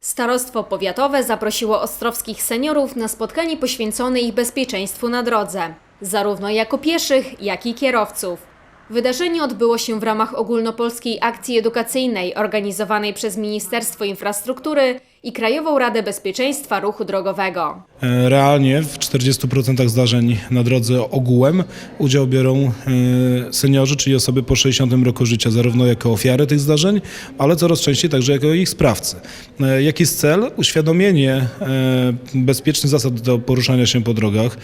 Starostwo powiatowe zaprosiło ostrowskich seniorów na spotkanie poświęcone ich bezpieczeństwu na drodze, zarówno jako pieszych, jak i kierowców. Wydarzenie odbyło się w ramach ogólnopolskiej akcji edukacyjnej organizowanej przez Ministerstwo Infrastruktury i Krajową Radę Bezpieczeństwa Ruchu Drogowego. E, Realnie w 40% zdarzeń na drodze ogółem udział biorą e, seniorzy, czyli osoby po 60 roku życia, zarówno jako ofiary tych zdarzeń, ale coraz częściej także jako ich sprawcy. E, Jaki jest cel? Uświadomienie bezpiecznych zasad do poruszania się po drogach,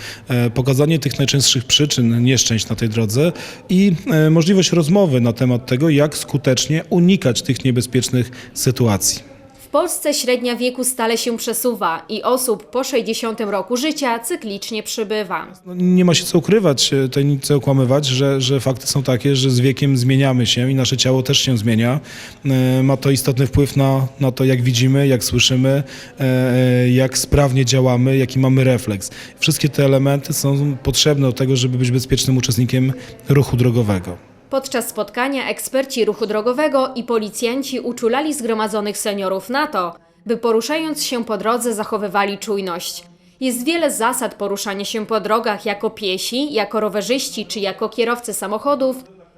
pokazanie tych najczęstszych przyczyn nieszczęść na tej drodze i możliwość rozmowy na temat tego, jak skutecznie unikać tych niebezpiecznych sytuacji. Polsce średnia wieku stale się przesuwa i osób po 60 roku życia cyklicznie przybywa. No, nie ma się co ukrywać, e, tutaj co okłamywać, że, że fakty są takie, że z wiekiem zmieniamy się i nasze ciało też się zmienia. E, Ma to istotny wpływ na, na to, jak widzimy, jak słyszymy, e, jak sprawnie działamy, jaki mamy refleks. Wszystkie te elementy są potrzebne do tego, żeby być bezpiecznym uczestnikiem ruchu drogowego. Podczas spotkania eksperci ruchu drogowego i policjanci uczulali zgromadzonych seniorów na to, by poruszając się po drodze zachowywali czujność. Jest wiele zasad poruszania się po drogach jako piesi, jako rowerzyści czy jako kierowcy samochodów,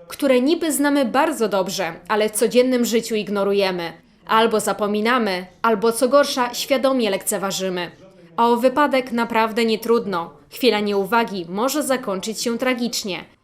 które niby znamy bardzo dobrze, ale w codziennym życiu ignorujemy. Albo zapominamy, albo co gorsza, świadomie lekceważymy. A o wypadek naprawdę nie trudno. Chwila nieuwagi może zakończyć się tragicznie.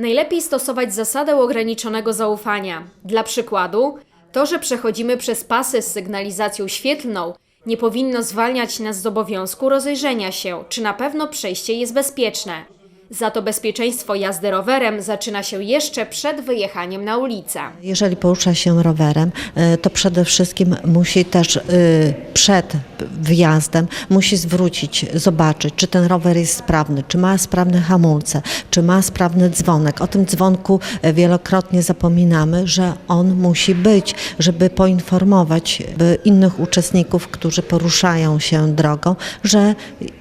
Najlepiej stosować zasadę ograniczonego zaufania. Dla przykładu, to, że przechodzimy przez pasy z sygnalizacją świetlną, nie powinno zwalniać nas z obowiązku rozejrzenia się, czy na pewno przejście jest bezpieczne. Za to bezpieczeństwo jazdy rowerem zaczyna się jeszcze przed wyjechaniem na ulicę. Jeżeli porusza się rowerem, y, to przede wszystkim musi też y, przed wyjazdem musi zwrócić, zobaczyć, czy ten rower jest sprawny, czy ma sprawne hamulce, czy ma sprawny dzwonek. O tym dzwonku y, wielokrotnie zapominamy, że on musi być, żeby poinformować innych uczestników, którzy poruszają się drogą, że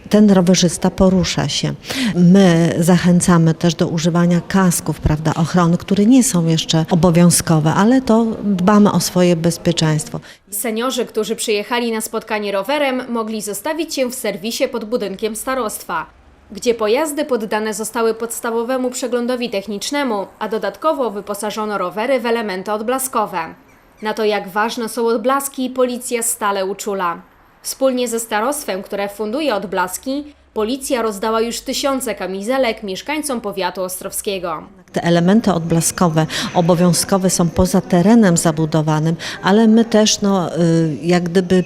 ten rowerzysta porusza się. My zachęcamy też do używania kasków, prawda, ochrony, które nie są jeszcze obowiązkowe, ale to dbamy o swoje bezpieczeństwo. Seniorzy, którzy przyjechali na spotkanie rowerem, mogli zostawić się w serwisie pod budynkiem starostwa, gdzie pojazdy poddane zostały podstawowemu przeglądowi technicznemu, a dodatkowo wyposażono rowery w elementy odblaskowe. Na to, jak ważne są odblaski, policja stale uczula. Wspólnie ze starostwem, które funduje odblaski, policja rozdała już tysiące kamizelek mieszkańcom powiatu ostrowskiego. Te elementy odblaskowe obowiązkowe są poza terenem zabudowanym, ale my też no, y, jak gdyby y,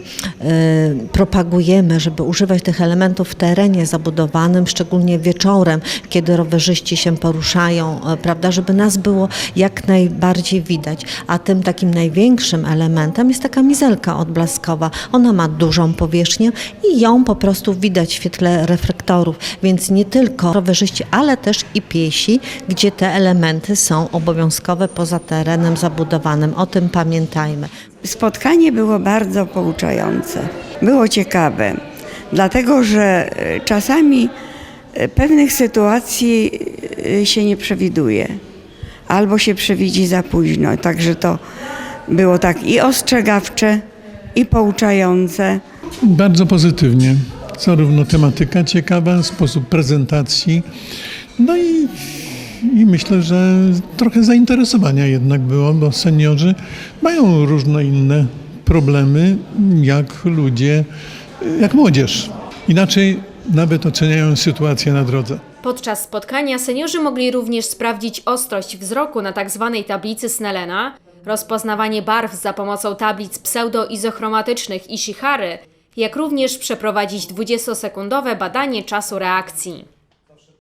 propagujemy, żeby używać tych elementów w terenie zabudowanym, szczególnie wieczorem, kiedy rowerzyści się poruszają, y, prawda, żeby nas było jak najbardziej widać. A tym takim największym elementem jest ta kamizelka odblaskowa. Ona ma dużą powierzchnię i ją po prostu widać w świetle reflektorów, więc nie tylko rowerzyści, ale też i piesi, gdzie te elementy są obowiązkowe poza terenem zabudowanym. O tym pamiętajmy. Spotkanie było bardzo pouczające. Było ciekawe, dlatego że e, czasami e, pewnych sytuacji e, się nie przewiduje, albo się przewidzi za późno. Także to było tak i ostrzegawcze, i pouczające. Bardzo pozytywnie. Zarówno tematyka ciekawa, sposób prezentacji, no i, i myślę, że trochę zainteresowania jednak było, bo seniorzy mają różne inne problemy, jak ludzie, jak młodzież. Inaczej nawet oceniają sytuację na drodze. Podczas spotkania seniorzy mogli również sprawdzić ostrość wzroku na tzw. tablicy Snellena, rozpoznawanie barw za pomocą tablic pseudoizochromatycznych Ishihary, jak również przeprowadzić 20-sekundowe badanie czasu reakcji.